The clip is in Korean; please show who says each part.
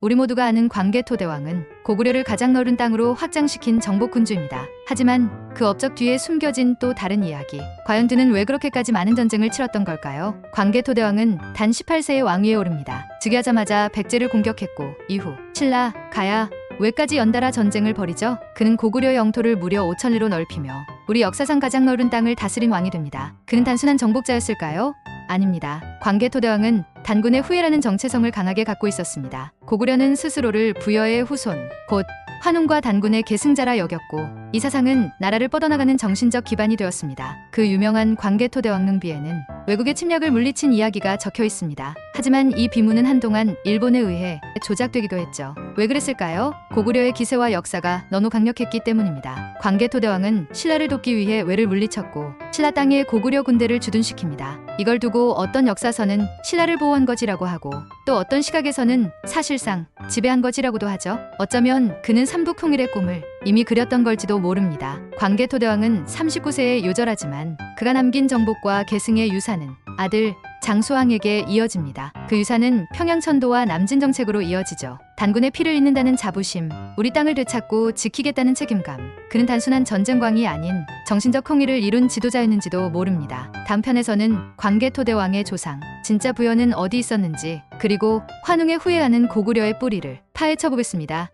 Speaker 1: 우리 모두가 아는 광개토대왕은 고구려를 가장 넓은 땅으로 확장시킨 정복군주입니다. 하지만 그 업적 뒤에 숨겨진 또 다른 이야기. 과연 그는 왜 그렇게까지 많은 전쟁을 치렀던 걸까요? 광개토대왕은 단 18세의 왕위에 오릅니다. 즉위하자마자 백제를 공격했고 이후 신라, 가야, 왜까지 연달아 전쟁을 벌이죠? 그는 고구려 영토를 무려 5천리로 넓히며 우리 역사상 가장 넓은 땅을 다스린 왕이 됩니다. 그는 단순한 정복자였을까요? 아닙니다. 광개토대왕은 단군의 후예라는 정체성을 강하게 갖고 있었습니다. 고구려는 스스로를 부여의 후손, 곧 환웅과 단군의 계승자라 여겼고 이 사상은 나라를 뻗어나가는 정신적 기반이 되었습니다. 그 유명한 광개토대왕 능비에는 외국의 침략을 물리친 이야기가 적혀 있습니다. 하지만 이 비문은 한동안 일본에 의해 조작되기도 했죠. 왜 그랬을까요? 고구려의 기세와 역사가 너무 강력했기 때문입니다. 광개토대왕은 신라를 돕기 위해 외를 물리쳤고 신라 땅에 고구려 군대를 주둔시킵니다. 이걸 두고 어떤 역사서는 신라를 보호한 거지라고 하고 또 어떤 시각에서는 사실상 지배한 거지라고도 하죠. 어쩌면 그는 삼북통일의 꿈을 이미 그렸던 걸지도 모릅니다. 광개토대왕은 39세에 요절하지만 그가 남긴 정복과 계승의 유산은 아들 장수왕에게 이어집니다. 그 유산은 평양천도와 남진 정책으로 이어지죠. 단군의 피를 잇는다는 자부심, 우리 땅을 되찾고 지키겠다는 책임감. 그는 단순한 전쟁광이 아닌 정신적 홍위를 이룬 지도자였는지도 모릅니다. 다음 편에서는 광개토대왕의 조상, 진짜 부여는 어디 있었는지, 그리고 환웅에 후회하는 고구려의 뿌리를 파헤쳐 보겠습니다.